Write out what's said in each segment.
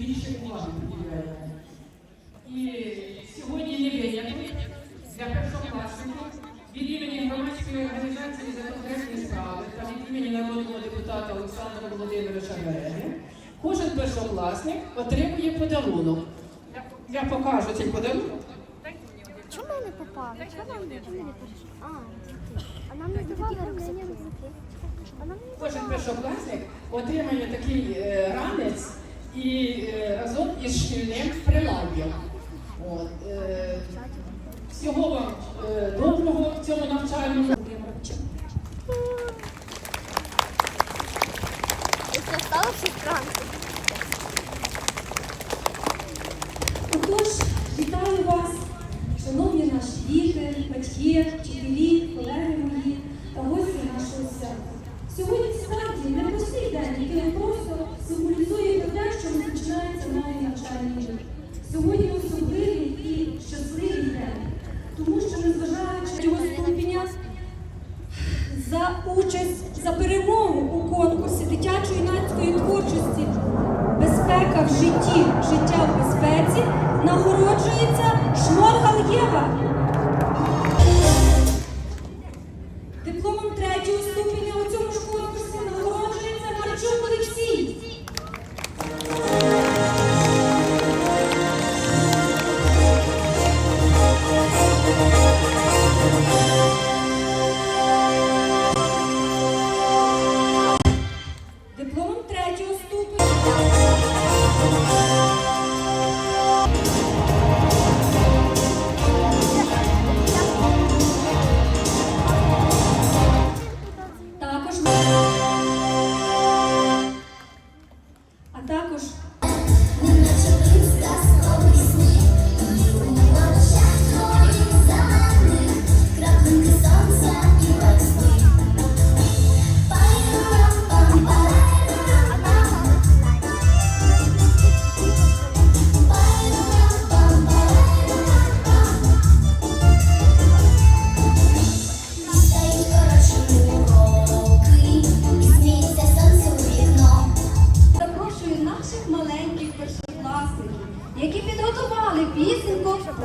найбільше уваги приділяєте. І сьогодні не виняток для першокласників від імені громадської організації за конкретні справи та від імені народного депутата Олександра Володимировича Береги. Кожен першокласник отримує подарунок. Я, покажу цей подарунок. Чому не попали? Чому не давали? А, а нам не давали рюкзаки. Кожен першокласник отримає такий е, ранець і е, разом із шкільним приладдям. От, е, всього вам е, доброго в цьому навчальному. Отож, вітаю вас, шановні наші діти, батьки, вчителі, колеги мої та гості нашого свята. Сьогодні справді непростий день, який не просто життя в безпеці нагороджується Шморгал Єва.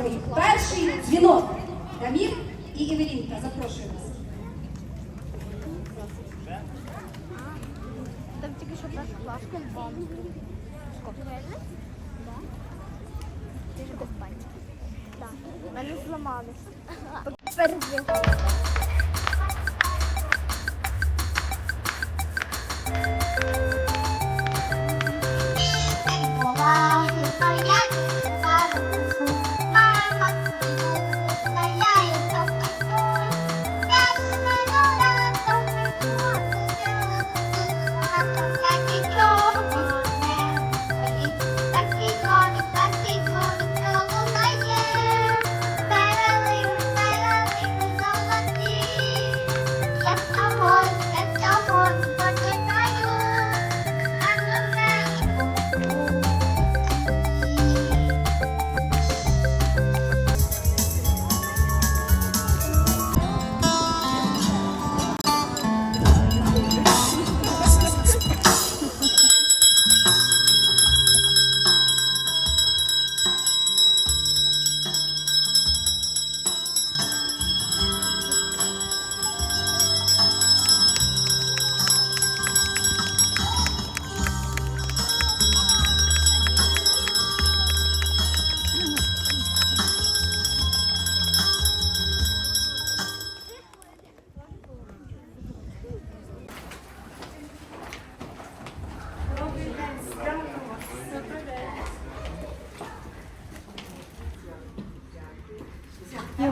Пісеньку перший дзвінок. Дамір і Івелінка, запрошую вас. Там тільки що плашка? Да. Ти ж без пальця. Так. Мене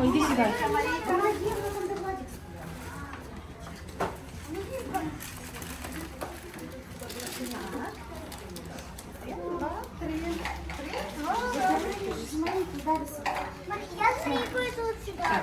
зламалось. Перед Єва, йди сюди. Я требую тут сюда.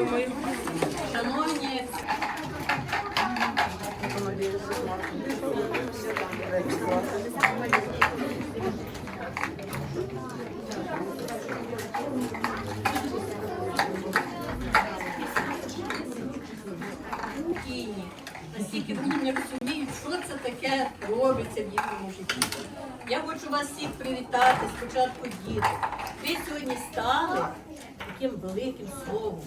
Шановні спокійні, настільки вони розуміють, що це таке робиться в їхньому житті. Я хочу вас всіх привітати спочатку діти. Ви сьогодні стали таким великим словом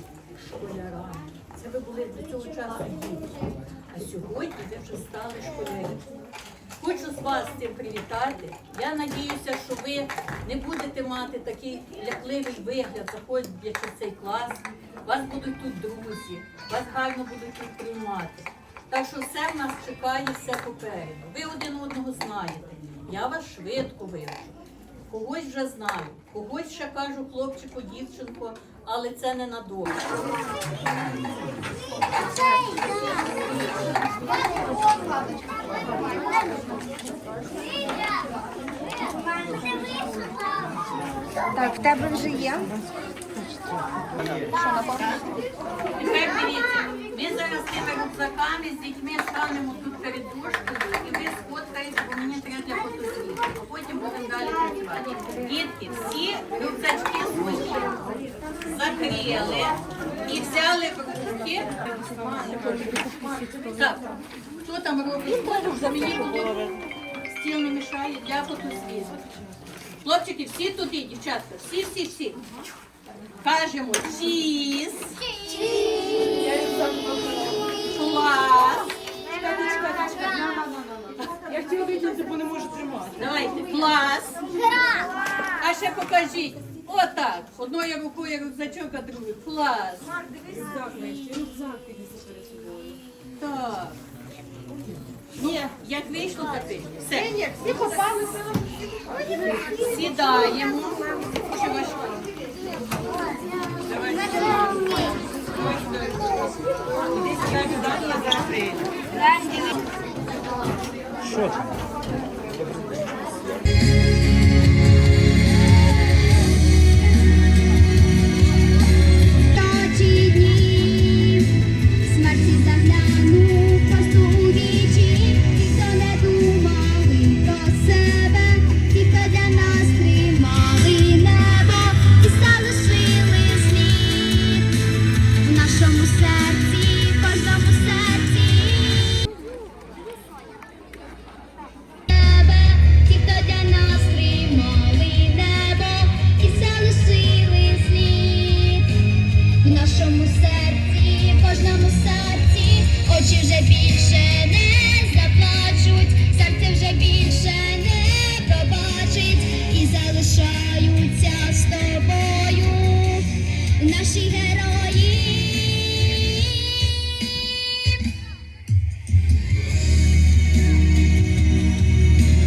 школярами. Це ви були до цього часу діти. А сьогодні ви вже стали школярами. Хочу з вас з цим привітати. Я надіюся, що ви не будете мати такий лякливий вигляд, заходячи в цей клас. Вас будуть тут друзі, вас гарно будуть тут приймати. Так що все в нас чекає, все попереду. Ви один одного знаєте. Я вас швидко вивчу. Когось вже знаю, когось ще кажу хлопчику, дівчинко, але це не надовго. Так, в тебе вже є. Тепер дивіться, ми зараз з тими рюкзаками з дітьми станемо тут перед дошкою і ви сфоткаєте, бо мені треба для фотозвіту, потім будемо далі працювати. Дітки, всі рюкзачки закрили і взяли в руки. Так, хто там робить мені стіл не мішає для фотозвіту. Хлопчики, всі туди, дівчатка, всі, всі, всі. Кажемо чіз. Клас. Я хотіла витягнути, бо не можу тримати. Давайте, клас. А ще покажіть. Отак. Одною рукою рюкзачок, а другою. Клас. Так. Ну, як вийшло, так вийшло. Все. Всі попалися. Сідаємо.